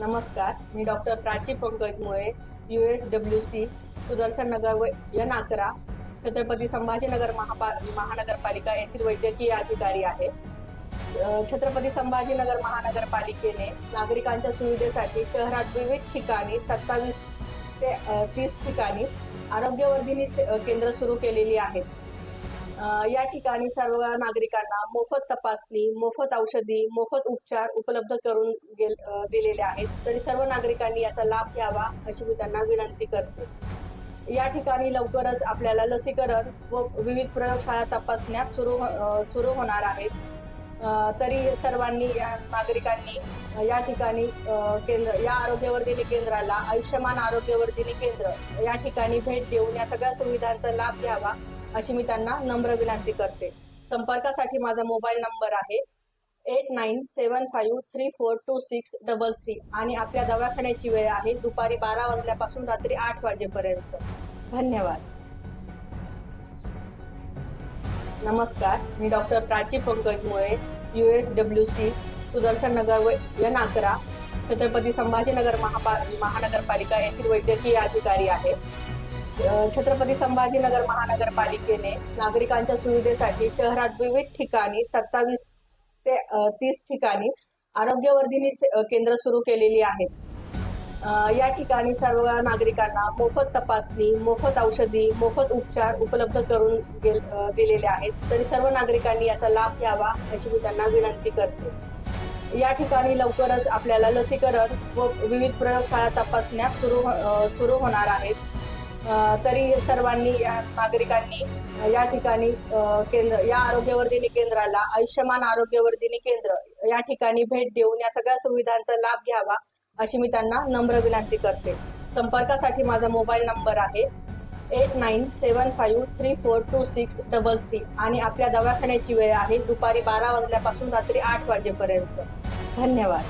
नमस्कार मी doctor Prachi Pankaj Mule U S W C Sudarshan Nagar व N अकरा छत्रपती संभाजीनगर महापा महानगरपालिका येथील वैद्यकीय अधिकारी आहे. छत्रपती संभाजीनगर महानगरपालिकेने नागरिकांच्या सुविधेसाठी शहरात विविध ठिकाणी सत्तावीस ते तीस ठिकाणी आरोग्यवर्धिनी केंद्र सुरू केलेली आहेत. या ठिकाणी सर्व नागरिकांना मोफत तपासणी मोफत औषधी मोफत उपचार उपलब्ध करून गेल दिलेले आहेत. तरी सर्व नागरिकांनी याचा लाभ घ्यावा अशी मी त्यांना विनंती करते. या ठिकाणी लवकरच आपल्याला लसीकरण व विविध प्रयोगशाळा तपासण्या सुरू हो-, सुरू होणार आहेत. तरी सर्वांनी या नागरिकांनी या ठिकाणी केंद्र या आरोग्यवर्धिनी केंद्राला आयुष्यमान आरोग्यवर्धिनी केंद्र या ठिकाणी भेट देऊन या सगळ्या सुविधांचा लाभ घ्यावा. अशी मी त्यांना नम्र विनंती करते. संपर्कासाठी माझा मोबाईल नंबर आहे eight nine seven five three four two six double three आणि आपल्या दवाखान्याची वेळ आहे दुपारी बारा वाजल्यापासून रात्री आठ वाजेपर्यंत. धन्यवाद. नमस्कार मी doctor Prachi Pankaj Mule U S W C Sudarshan Nagar व एन अकरा छत्रपती संभाजीनगर महापा महानगरपालिका येथील वैद्यकीय अधिकारी आहे. छत्रपती संभाजीनगर महानगरपालिकेने नागरिकांच्या सुविधेसाठी शहरात विविध ठिकाणी सत्तावीस ते तीस ठिकाणी आरोग्यवर्धिनी से- केंद्र सुरू केलेली आहेत. या ठिकाणी सर्व नागरिकांना मोफत तपासणी मोफत औषधी मोफत उपचार उपलब्ध करून गेल दिलेले आहेत. तरी सर्व नागरिकांनी याचा लाभ घ्यावा अशी मी त्यांना विनंती करते. या ठिकाणी लवकरच आपल्याला लसीकरण व विविध प्रयोगशाळा तपासण्या सुरू हो- सुरू होणार आहेत. तरी सर्वांनी या नागरिकांनी या ठिकाणी केंद्र या आरोग्यवर्धिनी केंद्राला आयुष्यमान आरोग्यवर्धिनी केंद्र या ठिकाणी भेट देऊन या सगळ्या सुविधांचा लाभ घ्यावा अशी मी त्यांना नम्र विनंती करते. संपर्कासाठी माझा मोबाईल नंबर आहे eight nine seven five three four two six double three आणि आपल्या दवाखान्याची वेळ आहे दुपारी बारा वाजल्यापासून रात्री आठ वाजेपर्यंत. धन्यवाद.